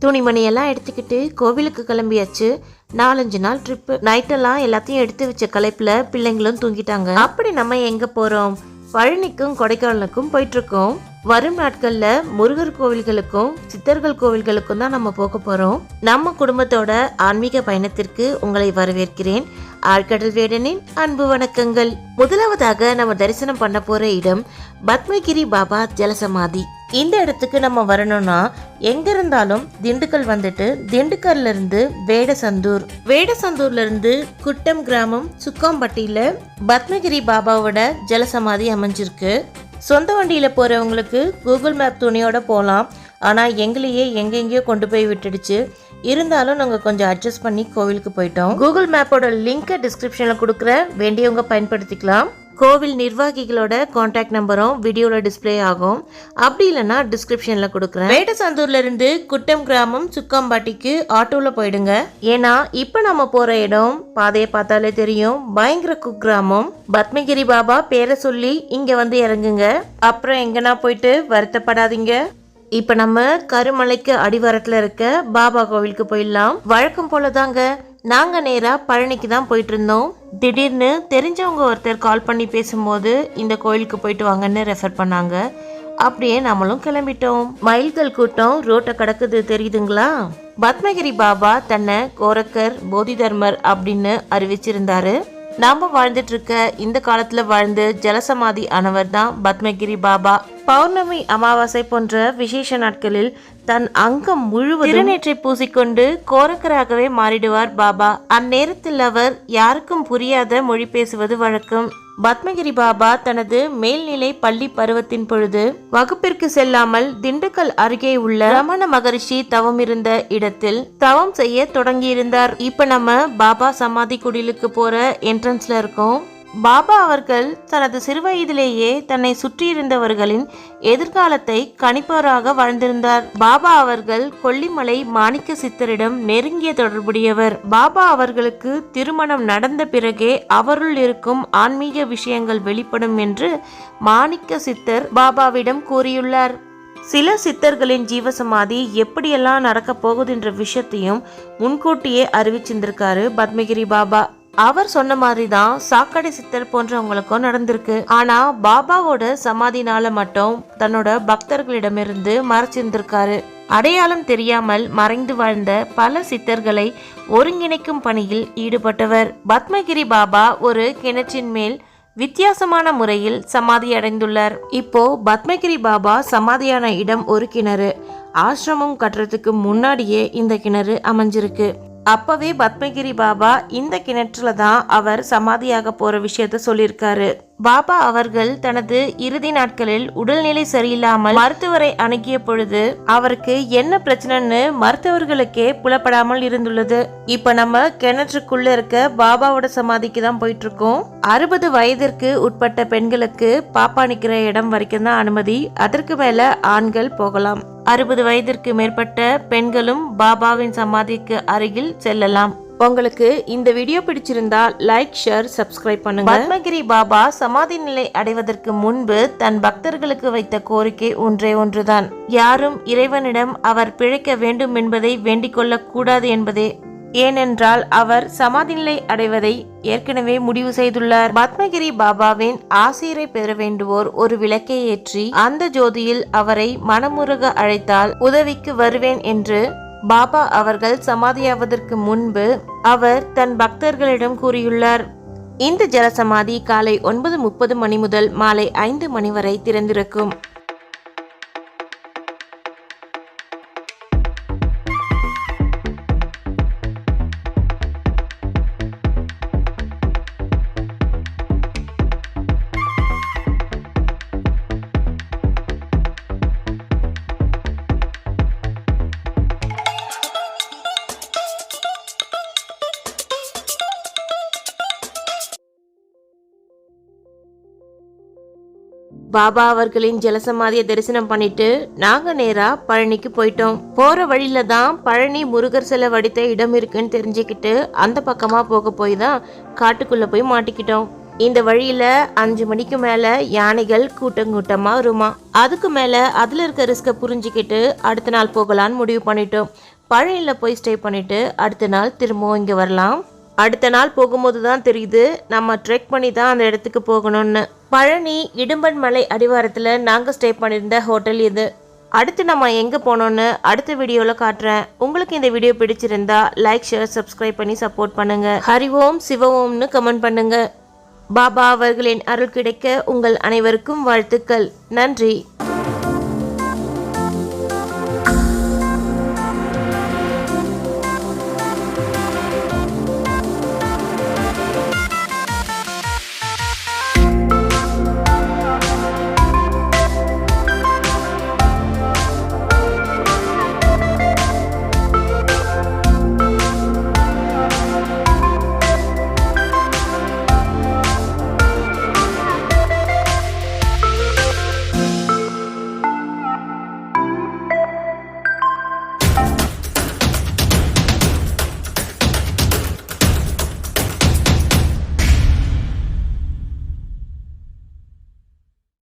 துணிமணி எல்லாம் எடுத்துக்கிட்டு கோவிலுக்கு கிளம்பியாச்சு. நாலஞ்சு நாள் ட்ரிப்பு நைட்டெல்லாம் எல்லாத்தையும் எடுத்து வச்ச கலைப்பில் பிள்ளைங்களும் தூங்கிட்டாங்க. அப்படி நம்ம எங்கே போகிறோம் பழனிக்கும் கொடைக்கானலுக்கும் போயிட்டுருக்கோம் வரும் நாட்கள்ல முருகர் கோவில்களுக்கும் சித்தர்கள் கோவில்களுக்கும் தான் நம்ம போக போறோம். நம்ம குடும்பத்தோட ஆன்மீக பயணத்திற்கு உங்களை வரவேற்கிறேன். ஆழ்கடல் வேடனின் அன்பு வணக்கங்கள். முதலாவதாக நம்ம தரிசனம் பண்ண போற இடம் பத்மகிரி பாபா ஜலசமாதி. இந்த இடத்துக்கு நம்ம வரணும்னா எங்க இருந்தாலும் திண்டுக்கல் வந்துட்டு திண்டுக்கல்ல இருந்து வேடசந்தூர். வேடசந்தூர்ல இருந்து குட்டம் கிராமம் சுக்காம்பட்டியில பத்மகிரி பாபாவோட ஜலசமாதி அமைஞ்சிருக்கு. சொந்த வண்டியில் போகிறவங்களுக்கு கூகுள் மேப் துணியோட போகலாம் ஆனால் எங்களையே எங்கெங்கேயோ கொண்டு போய் விட்டுடுச்சு. இருந்தாலும் நாங்கள் கொஞ்சம் அட்ஜஸ்ட் பண்ணி கோவிலுக்கு போயிட்டோம். கூகுள் மேப்போட லிங்கை டிஸ்கிரிப்ஷனில் கொடுக்குற வேண்டியவங்க பயன்படுத்திக்கலாம். கோவில் நிர்வாகிகளோட காண்டாக்ட் நம்பரும் வீடியோவில் டிஸ்ப்ளே ஆகும். அப்படி இல்லைன்னா டிஸ்கிரிப்ஷனில் கொடுக்குறேன். வேடசந்தூர்ல இருந்து குட்டம் கிராமம் சுக்காம்பாட்டிக்கு ஆட்டோவில் போயிடுங்க. ஏன்னா இப்போ நம்ம போகிற இடம் பாதையை பார்த்தாலே தெரியும். பயங்கர குக்கிராமம். பத்மகிரி பாபா பேரை சொல்லி இங்கே வந்து இறங்குங்க. அப்புறம் எங்கன்னா போயிட்டு வருத்தப்படாதீங்க. இப்போ நம்ம கருமலைக்கு அடிவாரத்தில் இருக்க பாபா கோவிலுக்கு போயிடலாம். வழக்கம் போல தாங்க நாங்கள் நேராக பழனிக்கு தான் போயிட்டு இருந்தோம். திடீர்னு தெரிஞ்சவங்க ஒருத்தர் கால் பண்ணி பேசும்போது இந்த கோயிலுக்கு போயிட்டு வாங்கன்னு ரெஃபர் பண்ணாங்க. அப்படியே நம்மளும் கிளம்பிட்டோம். மயில்கள் கூட்டம் ரோட்டை கடக்குது தெரியுதுங்களா? பத்மகிரி பாபா தன்னை கோரக்கர் போதிதர்மர் அப்படின்னு அறிவிச்சிருந்தாரு. நாம வாழ்ந்துட்டு இருக்க இந்த காலத்துல வாழ்ந்து ஜலசமாதி ஆனவர் தான் பத்மகிரி பாபா. பௌர்ணமி அமாவாசை போன்ற விசேஷ நாட்களில் தன் அங்கம் முழுவதும் திருநேற்றை பூசிக்கொண்டு கோரக்கராகவே மாறிடுவார் பாபா. அந்நேரத்தில் அவர் யாருக்கும் புரியாத மொழி பேசுவது வழக்கம். பத்மகிரி பாபா தனது மேல்நிலை பள்ளி பருவத்தின் பொழுது வகுப்பிற்கு செல்லாமல் திண்டுக்கல் அருகே உள்ள ரமண மகரிஷி தவம் இருந்த இடத்தில் தவம் செய்ய தொடங்கியிருந்தார். இப்ப நம்ம பாபா சமாதி குடிலுக்கு போற என்ட்ரன்ஸ்ல இருக்கோம். பாபா அவர்கள் தனது சிறுவயதிலேயே தன்னை சுற்றியிருந்தவர்களின் எதிர்காலத்தை கணிப்பவராக வாழ்ந்திருந்தார். பாபா அவர்கள் கொல்லிமலை மாணிக்க சித்தரிடம் நெருங்கிய தொடர்புடையவர். பாபா அவர்களுக்கு திருமணம் நடந்த பிறகே அவருள் இருக்கும் ஆன்மீக விஷயங்கள் வெளிப்படும் என்று மாணிக்க சித்தர் பாபாவிடம் கூறியுள்ளார். சில சித்தர்களின் ஜீவசமாதி எப்படியெல்லாம் நடக்க போகுதுன்ற விஷயத்தையும் முன்கூட்டியே அறிவிச்சிருந்திருக்காரு பத்மகிரி பாபா. அவர் சொன்ன மாதிரி தான் சாக்கடை சித்தர் போன்றவங்களுக்கும் நடந்திருக்கு. ஆனா பாபாவோட சமாதினால மட்டும் தன்னோட பக்தர்களிடமிருந்து மறைச்சிருந்திருக்காரு. அடையாளம் தெரியாமல் மறைந்து வாழ்ந்த பல சித்தர்களை ஒருங்கிணைக்கும் பணியில் ஈடுபட்டவர். பத்மகிரி பாபா ஒரு கிணற்றின் மேல் வித்தியாசமான முறையில் சமாதி அடைந்துள்ளார். இப்போ பத்மகிரி பாபா சமாதியான இடம் ஒரு கிணறு. ஆசிரமம் கட்டுறதுக்கு முன்னாடியே இந்த கிணறு அமைஞ்சிருக்கு. அப்போவே பத்மகிரி பாபா இந்த கிணற்றில் தான் அவர் சமாதியாக போகிற விஷயத்த சொல்லியிருக்காரு. பாபா அவர்கள் தனது இறுதி நாட்களில் உடல்நிலை சரியில்லாமல் மருத்துவரை அணுகிய பொழுது அவருக்கு என்ன பிரச்சனைன்னு மருத்துவர்களுக்கே புலப்படாமல் இருந்துள்ளது. இப்ப நம்ம கிணற்றுக்குள்ள இருக்க பாபாவோட சமாதிக்கு தான் போயிட்டு இருக்கோம் அறுபது வயதிற்கு உட்பட்ட பெண்களுக்கு பாப்பா நிக்கிற இடம் வரைக்கும் தான் அனுமதி. அதற்கு மேல ஆண்கள் போகலாம். அறுபது வயதிற்கு மேற்பட்ட பெண்களும் பாபாவின் சமாதிக்கு அருகில் செல்லலாம். உங்களுக்கு இந்த வீடியோ பிடிச்சிருந்தா லைக் ஷேர் சப்ஸ்கிரைப் பண்ணுங்க. பத்மகிரி பாபா சமாதி நிலை அடைவதற்கு முன்பு தன் பக்தர்களுக்கு வைத்த கோரிக்கை ஒன்றே ஒன்றுதான். யாரும் இறைவனிடம் அவர் பிழைக்க வேண்டும் என்பதை வேண்டிக் கூடாது என்பதே. ஏனென்றால் அவர் சமாதி நிலை அடைவதை ஏற்கனவே முடிவு செய்துள்ளார். பத்மகிரி பாபாவின் ஆசிரை பெற வேண்டுவோர் ஒரு விளக்கை ஏற்றி அந்த ஜோதியில் அவரை மனமுருக அழைத்தால் உதவிக்கு வருவேன் என்று பாபா அவர்கள் சமாதியாவதற்கு முன்பு அவர் தன் பக்தர்களிடம் கூறியுள்ளார். இந்த ஜலசமாதி காலை ஒன்பது முப்பது மணி முதல் மாலை ஐந்து மணி வரை திறந்திருக்கும். பாபா அவர்களின் ஜலசமாதியை தரிசனம் பண்ணிட்டு நாங்க நேரா பழனிக்கு போயிட்டோம். போற வழியில தான் பழனி முருகர் சிலை வடித்த இடம் இருக்குன்னு தெரிஞ்சுக்கிட்டு அந்த பக்கமா போக போய் தான் காட்டுக்குள்ள போய் மாட்டிக்கிட்டோம். இந்த வழியில அஞ்சு மணிக்கு மேல யானைகள் கூட்டம் கூட்டமா வருமா. அதுக்கு மேல அதுல இருக்க ரிஸ்கை புரிஞ்சுக்கிட்டு அடுத்த நாள் போகலான்னு முடிவு பண்ணிட்டோம். பழனியில போய் ஸ்டே பண்ணிட்டு அடுத்த நாள் திரும்பவும் இங்க வரலாம். அடுத்த நாள் போகும்போது தான் தெரியுது நம்ம ட்ரெக் பண்ணி தான் அந்த இடத்துக்கு போகணும்னு. பழனி இடும்பன் மலை அடிவாரத்தில் நாங்கள் ஸ்டே பண்ணியிருந்த ஹோட்டல் இது. அடுத்து நம்ம எங்கே போனோன்னு அடுத்த வீடியோவில் காட்டுறேன். உங்களுக்கு இந்த வீடியோ பிடிச்சிருந்தா லைக் ஷேர் சப்ஸ்கிரைப் பண்ணி சப்போர்ட் பண்ணுங்கள் ஹரி ஓம் சிவ ஓம்னு கமெண்ட் பண்ணுங்கள் பாபா அவர்களின் அருள் கிடைக்க உங்கள் அனைவருக்கும் வாழ்த்துக்கள். நன்றி.